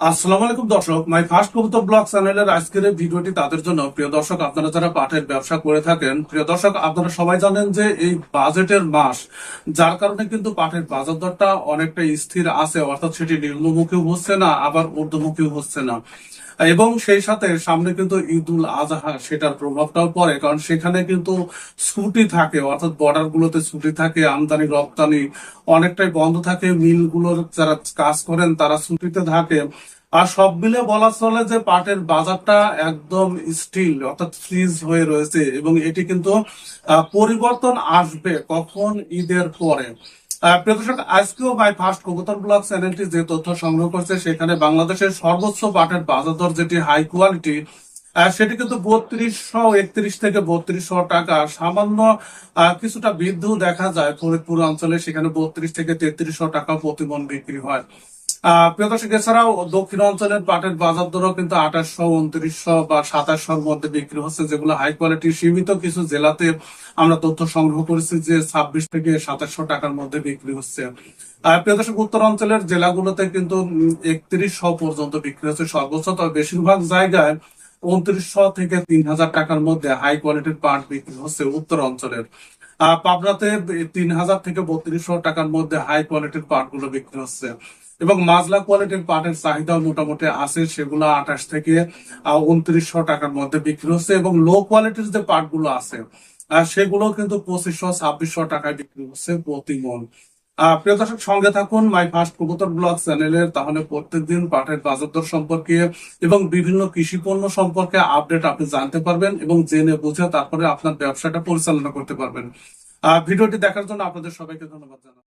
আসসালামু আলাইকুম দর্শক মাই ফার্স্ট কবুতর ব্লগ চ্যানেলের আজকের এই ভিডিওটি তাদের জন্য। প্রিয় দর্শক, আপনারা যারা পাটের ব্যবসা করে থাকেন, প্রিয় দর্শক, আপনারা সবাই জানেন যে এই বাজেটের মাস, যার কারণে কিন্তু পাটের বাজার দরটা অনেকটা স্থির আছে, অর্থাৎ সেটি নিম্নমুখী হচ্ছে না, আবার ঊর্ধ্বমুখী হচ্ছে না। এবং সেই সাথে সামনে কিন্তু ঈদ উল আজহা, সেটার প্রভাবটাও পড়ে, কারণ সেখানে কিন্তু ছুটি থাকে, অর্থাৎ বর্ডার গুলোতে ছুটি থাকে, আমদানি, রপ্তানি অনেকটাই বন্ধ থাকে, মিলগুলোর যারা কাজ করেন তারা ছুটিতে থাকে। আর সব মিলে বলা চলে যে পাটের বাজারটা একদম স্টিল অর্থাৎ ফ্রিজ হয়ে রয়েছে এবং এটি কিন্তু পরিবর্তন আসবে কখন? ঈদের পরে। দর্শক, আজকেও মাই ফার্স্ট কবুতর ব্লগ চ্যানেলটি যে তথ্য সংগ্রহ করছে, সেখানে বাংলাদেশের সর্বোচ্চ পাটের বাজার দর যেটি হাই কোয়ালিটি সেটি কিন্তু বত্রিশশো একত্রিশ থেকে বত্রিশশো টাকা। সামান্য কিছুটা বৃদ্ধ দেখা যায় ফরিদপুর অঞ্চলে, সেখানে বত্রিশ থেকে তেত্রিশশো টাকা প্রতিমন বিক্রি হয়। প্রিয় দর্শক, এছাড়াও দক্ষিণ অঞ্চলের পাটের বাজার দরও কিন্তু আঠাশশো, উনত্রিশশো বা সাতাশশোর মধ্যে বিক্রি হচ্ছে, যেগুলো হাই কোয়ালিটি সীমিত কিছু জেলাতে আমরা তথ্য সংগ্রহ করেছি যে ছাব্বিশ থেকে সাতাশশো টাকার মধ্যে বিক্রি হচ্ছে। প্রিয় দর্শক, উত্তর অঞ্চলের জেলাগুলোতে কিন্তু একত্রিশশো পর্যন্ত বিক্রি হচ্ছে সর্বোচ্চ, তবে বেশিরভাগ জায়গায় উনত্রিশশো থেকে তিন হাজার টাকার মধ্যে হাই কোয়ালিটির পাট বিক্রি হচ্ছে উত্তর অঞ্চলের। পাবনাতে তিন হাজার থেকে বত্রিশশো টাকার মধ্যে হাই কোয়ালিটির পাটগুলো বিক্রি হচ্ছে। এবং মাজলা কোয়ালিটির পাটের চাহিদা মোটামুটি আছে, সেগুলো আঠাশ থেকে উনত্রিশশো টাকার মধ্যে বিক্রি হচ্ছে এবং লো কোয়ালিটির যে পাটগুলো আছে সেগুলো কিন্তু পঁচিশশো, ছাব্বিশশো টাকায় বিক্রি হচ্ছে প্রতি মন প্রিয় দর্শক, সঙ্গে থাকুন মাই ফার্স্ট কবুতর ব্লগ চ্যানেলের তাহলে প্রত্যেকদিন পাটের বাজার দর সম্পর্কে এবং বিভিন্ন কৃষি পণ্য সম্পর্কে আপডেট আপনি জানতে পারবেন এবং জেনে বুঝে তারপরে আপনার ব্যবসাটা পরিচালনা করতে পারবেন। ভিডিওটি দেখার জন্য আপনাদের সবাইকে ধন্যবাদ জানাই